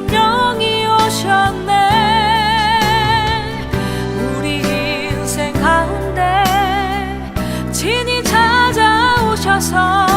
성령이 오셨네. 우리 인생 가운데 진히 찾아오셔서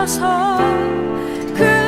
들어서 그